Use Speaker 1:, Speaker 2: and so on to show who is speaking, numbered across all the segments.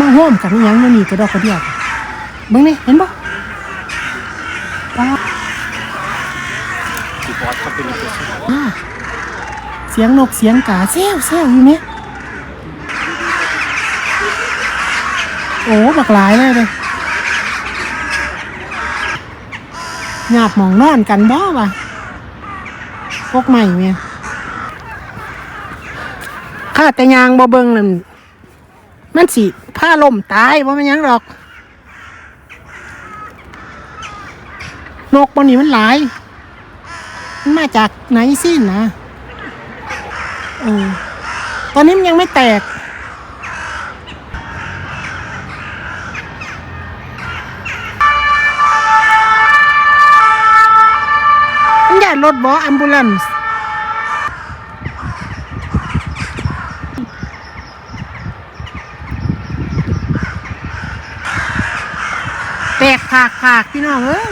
Speaker 1: มาโฮมกันอิหยังมื้อนี้กระดอกกระเดียดเบิ่งนี่เห็นบ่ป้า
Speaker 2: ที่บอสทำเป็น
Speaker 1: เสียงนกเสียงกาแซวแซวอยู่ไหมโอ้บักหลายเลยเลยหยาบหมองนอนกันบ่วะพวกใหม่เนี่ยข้าแต่ยางบ่เบิงนั่น มันสิผ้าล่มตายบ่แม่นยังหรอก นกบนนี้มันหลาย มันมาจากไหนสิ้นนะเออตอนนี้มันยังไม่แตก มันอยากรถบออัมบูลันส์ แตกผากผากพี่น้องเอ้ย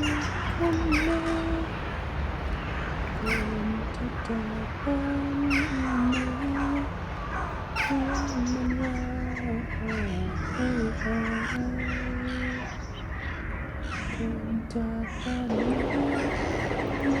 Speaker 2: จากกัน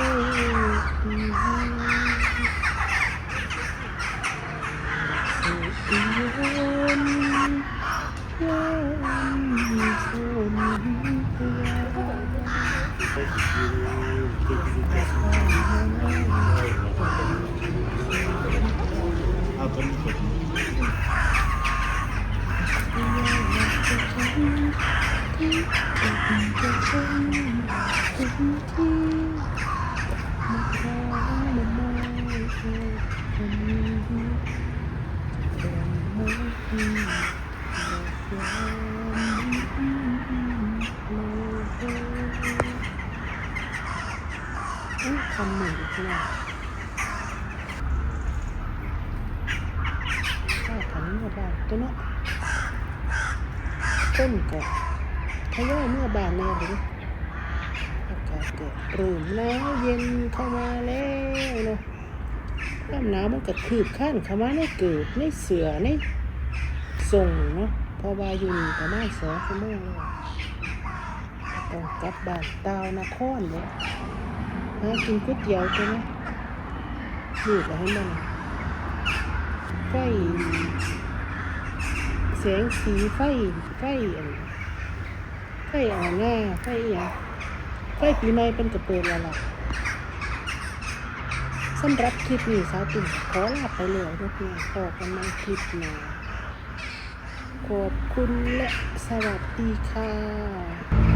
Speaker 1: คำใหม่อีกแล้วข้าถันเมื่อบานตัวเนาะต้นก็ ทยอยเมื่อบานแน่เลยอากาศก็เริ่มแล้วเย็นเข้ามาแล้วเนาะความหนาวมันก็คืบขั้นเข้ามาในเกิดในเสือในส่งเนาะพอวายู่นี่ประมาณสองชั่วโมงแล้วต้องกลับบ้านตาวนครเลยหากินก๋วยเตี๋ยวใช่ไหมดูดให้มันไฟแสงสีไฟไฟอันไฟอ่อนหน้าไฟอะไฟปีใหม่เป็นกระเปิดแล้วล่ะสำหรับคลิปนี้สาวตุ่มขอลาไปเลยทุกคนขอกันมาคลิปหน้าขอบคุณและสวัสดีค่ะ